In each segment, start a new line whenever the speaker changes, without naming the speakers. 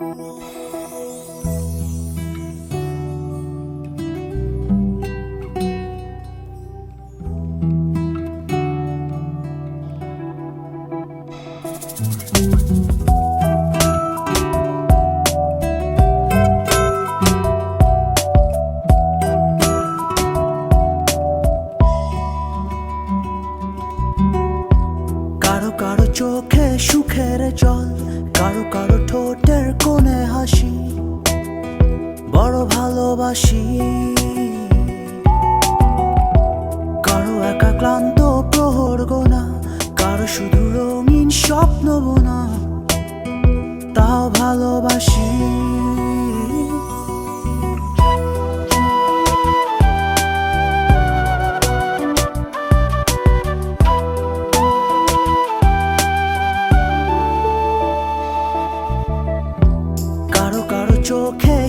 Thank you. কারও কারও চোখে সুখের জল, কারও কারও ঠোঁটের কোণে হাসি। বড় ভালোবাসি। কারও একা ক্লান্ত প্রহর গোনা, কারও শুধু রঙিন স্বপ্ন বোনা, তাও ভালোবাসি।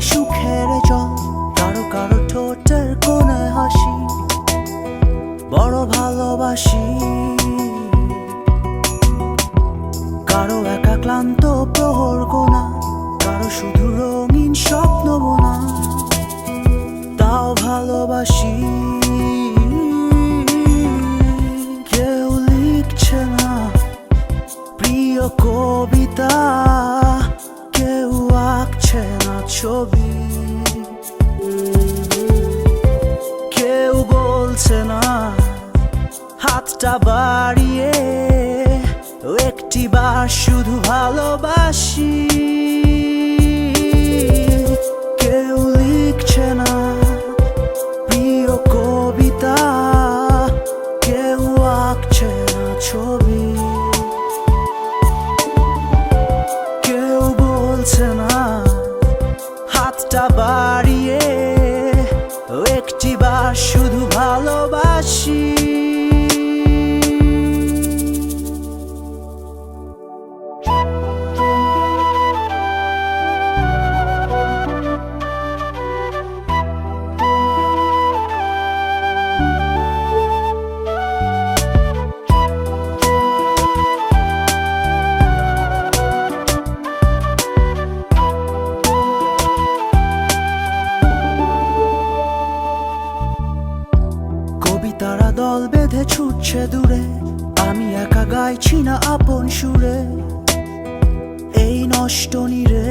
সুখের জল, কারও কারও ঠোঁটের কোণে হাসি, বড় ভালোবাসি। কারও একা ক্লান্ত প্রহর গোনা, কারও শুধু রঙিন স্বপ্ন বোনা, তাও ভালোবাসি। কেউ লিখছে না প্রিয় কবিতা। ছবি। কেউ বলছে না হাতটা বাড়িয়ে একটি বার শুধু ভালোবাসি। কেউ ছুটছে দূরে, আমি একা গাইছি না আপন সুরে। এই নষ্ট নিরে।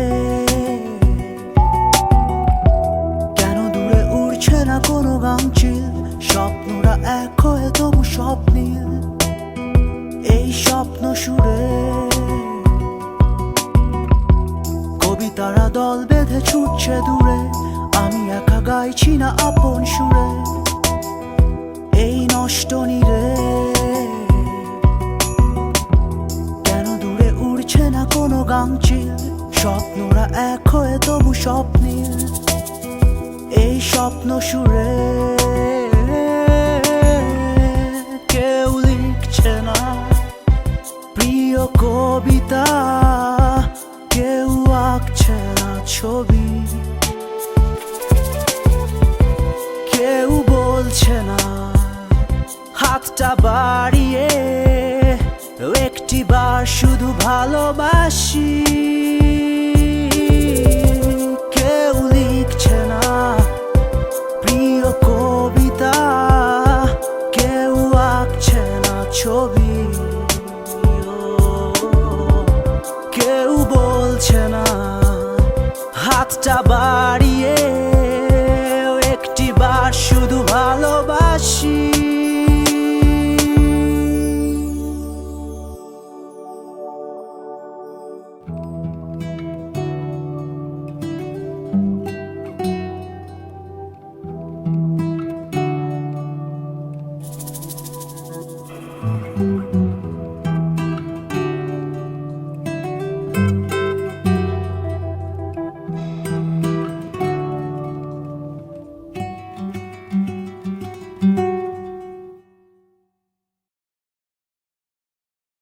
কেন দূরে উড়ছে না কোনো গাংচিল স্বপ্নরা এক হয়ে তবু স্বপ্নীল। এই স্বপ্ন সুরে। কবিতারা দল বেঁধে ছুটছে দূরে, আমি একা গাইছি না আপন সুরে। নষ্ট নিরে। কেন দূরে উড়ছে না কোনো গাংচিল স্বপ্নরা এক হয়ে তবু স্বপ্নে এই স্বপ্ন সুরে। হাতটা বাড়িয়ে একটি বার শুধু ভালোবাসি।